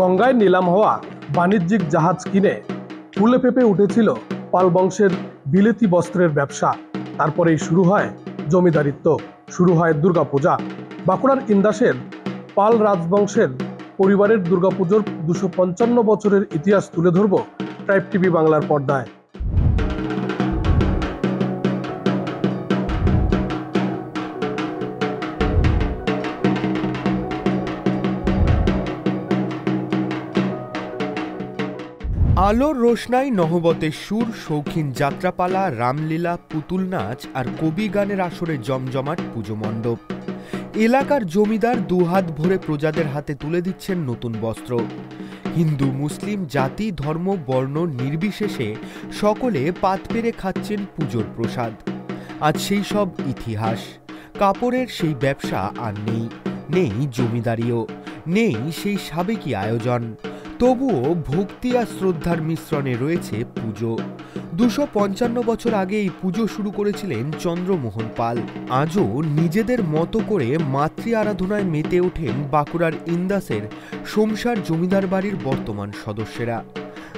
গঙ্গায় নিলাম হওয়া বাণিজ্যিক জাহাজ কিনে ফুলে পেঁপে উঠেছিল পাল বংশের বিলেতি বস্ত্রের ব্যবসা। তারপরেই শুরু হয় জমিদারিত্ব, শুরু হয় দুর্গাপূজা। বাঁকুড়ার ইন্দাসের পাল রাজবংশের পরিবারের দুর্গাপুজোর দুশো পঞ্চান্ন বছরের ইতিহাস তুলে ধরব ট্রাইব টিভি বাংলার পর্দায়। আলোর রোশনাই নহবতের সুর, শৌখিন যাত্রাপালা, রামলীলা, পুতুল নাচ আর কবি গানের আসরে জমজমাট পুজো মণ্ডপ। এলাকার জমিদার দুহাত ভরে প্রজাদের হাতে তুলে দিচ্ছেন নতুন বস্ত্র। হিন্দু, মুসলিম, জাতি, ধর্ম, বর্ণ নির্বিশেষে সকলে পাত পেরে খাচ্ছেন পুজোর প্রসাদ। আজ সেই সব ইতিহাস। কাপড়ের সেই ব্যবসা আর নেই। নেই জমিদারিও। নেই সেই সাবেকি আয়োজন। তবুও ভক্তি আর শ্রদ্ধার মিশ্রণে রয়েছে পুজো। দুশো পঞ্চান্ন বছর আগে এই পুজো শুরু করেছিলেন চন্দ্রমোহন পাল। আজও নিজেদের মতো করে মাতৃ আরাধনায় মেতে ওঠেন বাঁকুড়ার ইন্দাসের সোমসার জমিদার বাড়ির বর্তমান সদস্যেরা।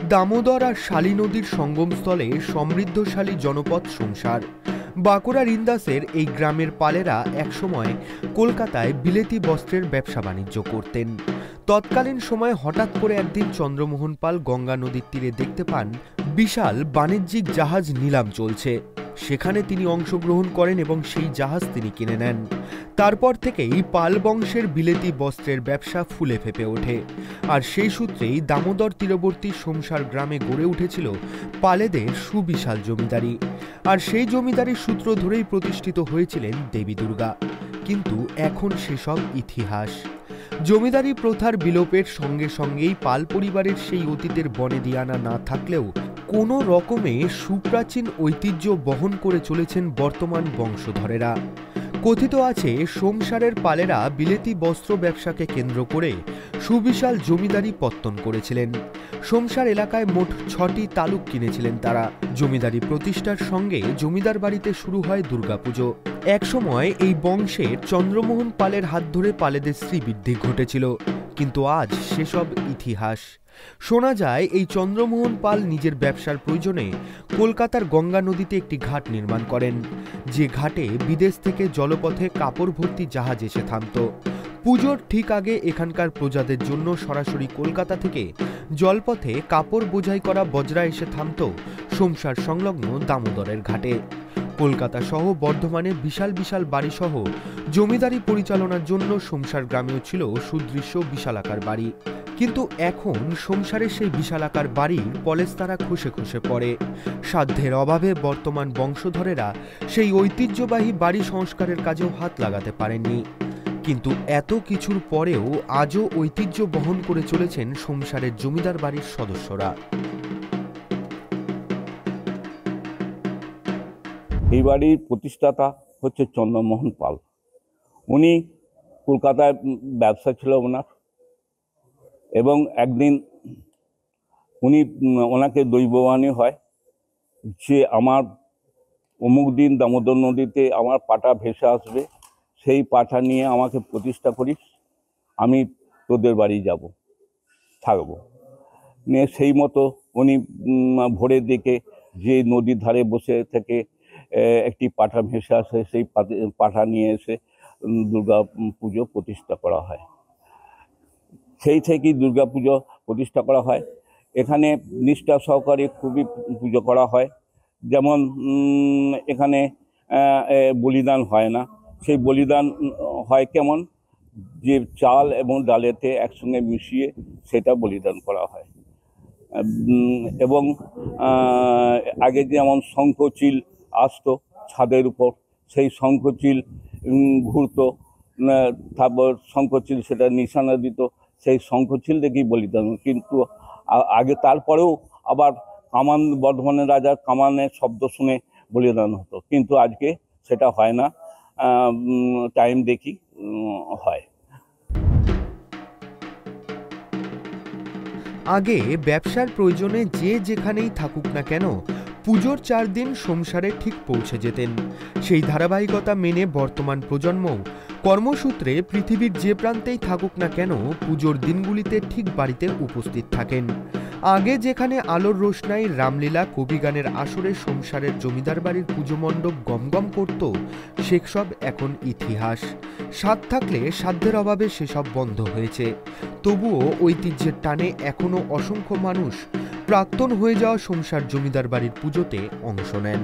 দামোদর আর শালী নদীর সঙ্গমস্থলে সমৃদ্ধশালী জনপদ সংসার বাঁকুড়ার ইন্দাসের এই গ্রামের পালেরা একসময় কলকাতায় বিলেতি বস্ত্রের ব্যবসা বাণিজ্য করতেন। তৎকালীন সময়ে হঠাৎ করে একদিন চন্দ্রমোহন পাল গঙ্গা নদীর তীরে দেখতে পান বিশাল বাণিজ্যিক জাহাজ নিলাম চলছে। সেখানে তিনি অংশগ্রহণ করেন এবং সেই জাহাজ তিনি কিনে নেন। তারপর থেকেই পাল বংশের বিলেতি বস্ত্রের ব্যবসা ফুলে ফেপে ওঠে। আর সেই সূত্রেই দামোদর তীরবর্তী সোমসার গ্রামে গড়ে উঠেছিল পালেদের সুবিশাল জমিদারি। আর সেই জমিদারির সূত্র ধরেই প্রতিষ্ঠিত হয়েছিলেন দেবী দুর্গা। কিন্তু এখন সেসব ইতিহাস। জমিদারি প্রথার বিলোপের সঙ্গে সঙ্গেই পাল পরিবারের সেই অতীতের বনে দিয়ানা না থাকলেও কোনো রকমে সুপ্রাচীন ঐতিহ্য বহন করে চলেছেন বর্তমান বংশধরেরা। কথিত আছে সংসারের পালেরা বিলেতি বস্ত্র ব্যবসাকে কেন্দ্র করে সুবিশাল জমিদারি পত্তন করেছিলেন। সংসার এলাকায় মোট ছটি তালুক কিনেছিলেন তারা। জমিদারি প্রতিষ্ঠার সঙ্গে জমিদার বাড়িতে শুরু হয় দুর্গাপুজো। একসময় এই বংশের চন্দ্রমোহন পালের হাত ধরে পালেদের শ্রীবৃদ্ধি ঘটেছিল, কিন্তু আজ সেসব ইতিহাস। শোনা যায়, এই চন্দ্রমোহন পাল নিজের ব্যবসার প্রয়োজনে কলকাতার গঙ্গা নদীতে একটি ঘাট নির্মাণ করেন। যে ঘাটে বিদেশ থেকে জলপথে কাপড় ভর্তি জাহাজ এসে থামত। পুজোর ঠিক আগে এখানকার প্রজাদের জন্য সরাসরি কলকাতা থেকে জলপথে কাপড় বোঝাই করা বজরা এসে থামত সোমসার সংলগ্ন দামোদরের ঘাটে। কলকাতা সহ বর্ধমানে বিশাল বিশাল বাড়িসহ জমিদারি পরিচালনার জন্য সংসার গ্রামেও ছিল সুদৃশ্য বিশালাকার বাড়ি। কিন্তু এখন সংসারের সেই বিশালাকার বাড়ির পলেস্তারা খসে খসে পড়ে। সাধ্যের অভাবে বর্তমান বংশধরেরা সেই ঐতিহ্যবাহী বাড়ি সংস্কারের কাজেও হাত লাগাতে পারেননি। কিন্তু এত কিছুর পরেও আজও ঐতিহ্য বহন করে চলেছেন সংসারের জমিদার বাড়ির সদস্যরা। এই বাড়ির প্রতিষ্ঠাতা হচ্ছে চন্দ্রমোহন পাল। উনি কলকাতায় ব্যবসা ছিল ওনার এবং একদিন উনি ওনাকে দৈববাণী হয় যে আমার অমুক দিন দামোদর নদীতে আমার পাটা ভেসে আসবে, সেই পাটা নিয়ে আমাকে প্রতিষ্ঠা করিস, আমি তোদের বাড়ি যাব থাকব নিয়ে সেই মতো উনি ভোরের দিকে যে নদীর ধারে বসে থেকে একটি পাঠা ভেসে আসে সেই পাঠা নিয়ে এসে দুর্গা পুজো প্রতিষ্ঠা করা হয়। সেই থেকেই দুর্গা পুজো প্রতিষ্ঠা করা হয়। এখানে নিষ্ঠা সহকারে খুবই পুজো করা হয়। যেমন এখানে বলিদান হয় না। সেই বলিদান হয় কেমন? যে চাল এবং ডালেতে একসঙ্গে মিশিয়ে সেটা বলিদান করা হয়। এবং আগে যেমন শঙ্খচিল আসতো ছাদের উপর। সেই শঙ্খচিল ঘুরতো তারপর শঙ্খচিল সেটা নিশানা দিত। সেই শঙ্খচিল দেখেই হতো। কিন্তু আগে তারপরেও আবার কামান, বর্ধমানের রাজার কামানের শব্দ শুনে বলিদান হতো। কিন্তু আজকে সেটা হয় না। টাইম দেখি হয়। আগে ব্যবসার প্রয়োজনে যে যেখানেই থাকুক না কেন পুজোর চার দিন সংসারে ঠিক পৌঁছে যেতেন। সেই ধারাবাহিকতা মেনে বর্তমান প্রজন্ম কর্মসূত্রে পৃথিবীর যে প্রান্তেই থাকুক না কেন পুজোর দিনগুলিতে ঠিক বাড়িতে উপস্থিত থাকেন। আগে যেখানে আলোর রোশনাই রামলীলা কবিগানের আসরে সংসারের জমিদার বাড়ির পুজো মণ্ডপ গমগম করত, সেসব এখন ইতিহাস। স্বাদ থাকলে সাধ্যের অভাবে সেসব বন্ধ হয়েছে। তবুও ঐতিহ্যের টানে এখনও অসংখ্য মানুষ প্রাক্তন হয়ে যাওয়া সংসার জমিদার বাড়ির পুজোতে অংশ নেন।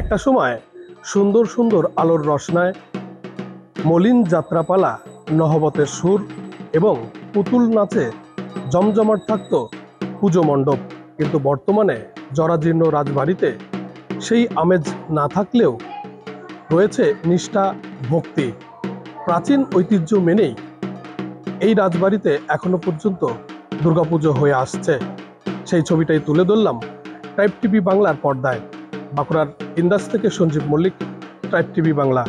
একটা সময় সুন্দর সুন্দর আলোর রসনায় মলিন যাত্রাপালা, নহবতের সুর এবং পুতুল নাচে জমজমাট থাকত পুজো মণ্ডপ। কিন্তু বর্তমানে জরাজীর্ণ রাজবাড়িতে সেই আমেজ না থাকলেও রয়েছে নিষ্ঠা, ভক্তি। প্রাচীন ঐতিহ্য মেনেই এই রাজবাড়িতে এখনও পর্যন্ত দুর্গাপুজো হয়ে আসছে। সেই ছবিটাই তুলে ধরলাম টাইপ টিভি বাংলার পর্দায়। বাঁকুড়ার ইন্দাস থেকে সঞ্জীব মল্লিক টাইপ টিভি বাংলা।